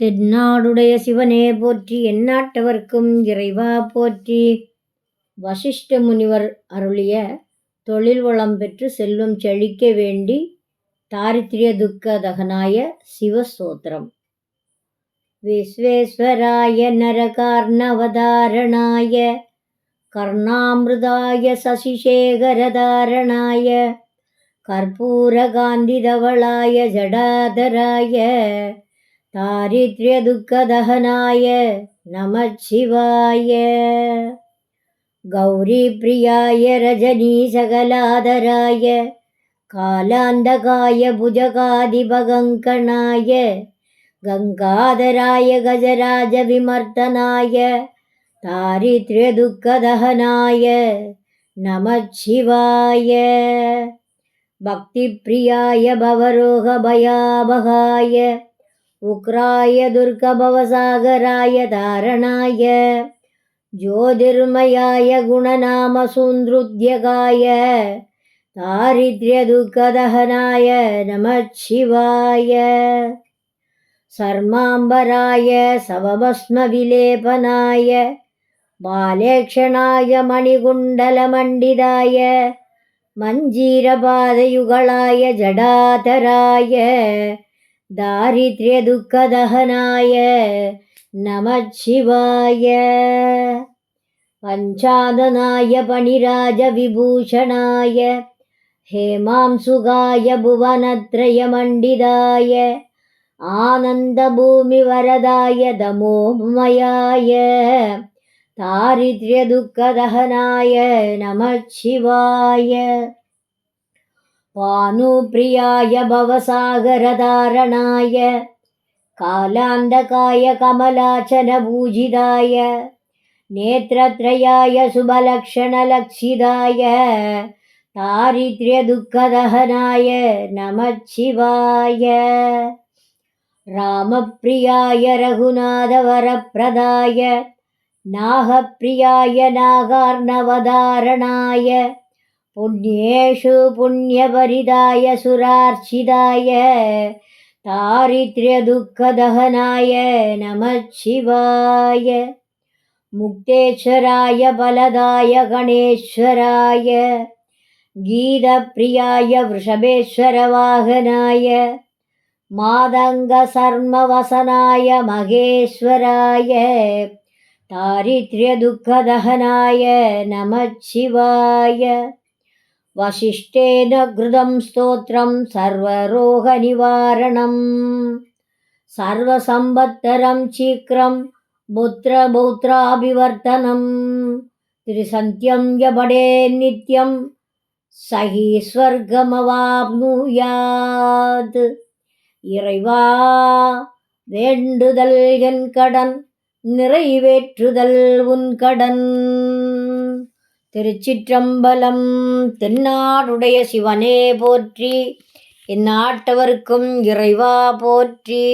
தென்னாடுடைய சிவனே போற்றி எந்நாட்டவர்க்கும் இறைவா போற்றி. வசிஷ்ட முனிவர் அருளிய தொழில் வளம் பெற்று செல்வம் செழிக்க வேண்டி தாரித்ரிய துக்க தகனாய சிவஸ்தோத்திரம் விஸ்வேஸ்வராய நரகார்ணவதாரணாய கர்ணாமிருதாய சசிசேகரதாரணாய கற்பூரகாந்திதவளாய ஜடாதராய दारिद्र्यदुःखदहनाय नमः शिवाय। गौरीप्रियाय रजनीशकलाधराय कालान्धकाय भुजगादिभगङ्कणाय गङ्गाधराय गजराजविमर्दनाय दारिद्र्यदुःखदहनाय नमः शिवाय। भक्तिप्रियाय भवरोगभयाभगाय उक्राय दुर्गभवसागराय धारणाय ज्योतिर्मयाय गुणनामसुन्दृद्यगाय दारिद्र्यदुःखदहनाय नमः शिवाय। सर्माम्बराय सवभस्मविलेपनाय बालेक्षणाय मणिकुण्डलमण्डिताय मञ्जीरपादयुगलाय जडातराय दारिद्र्यदुःखदहनाय नमः शिवाय। पञ्चादनाय पणिराजविभूषणाय हेमांसुगाय भुवनत्रयमण्डिताय आनन्दभूमिवरदाय दमोमयाय दारिद्र्यदुःखदहनाय नमः शिवाय पानुप्रियाय भवसागरधारणाय कालान्धकाय कमलाचनपूजिताय नेत्रत्रयाय शुभलक्षणलक्षिताय दारिद्र्यदुःखदहनाय नमः शिवाय रामप्रियाय रघुनाथवरप्रदाय नागप्रियाय नागार्णवधारणाय पुण्येषु पुण्यपरिदाय सुरार्चिताय दारिद्र्यदुःखदहनाय नमः शिवाय मुक्तेश्वराय बलदाय गणेश्वराय गीतप्रियाय वृषभेश्वरवाहनाय मादङ्गसर्मवसनाय महेश्वराय दारिद्र्यदुःखदहनाय नमः शिवाय वसिष्ठेन घृतं स्तोत्रं सर्वरोगनिवारणं सर्वसम्बत्तरं शीघ्रं पुत्रपौत्राभिवर्तनं त्रिसन्त्यं यपडे नित्यं स हि ஸ்வர்க்கமவாப்னுயாத் இறைவா வேண்டுதல் என் கடன் நிறைவேற்றுதல் உன் கடன் திருச்சிற்றம்பலம் தென்னாடுடைய சிவனே போற்றி இந்நாட்டவர்க்கும் இறைவா போற்றி.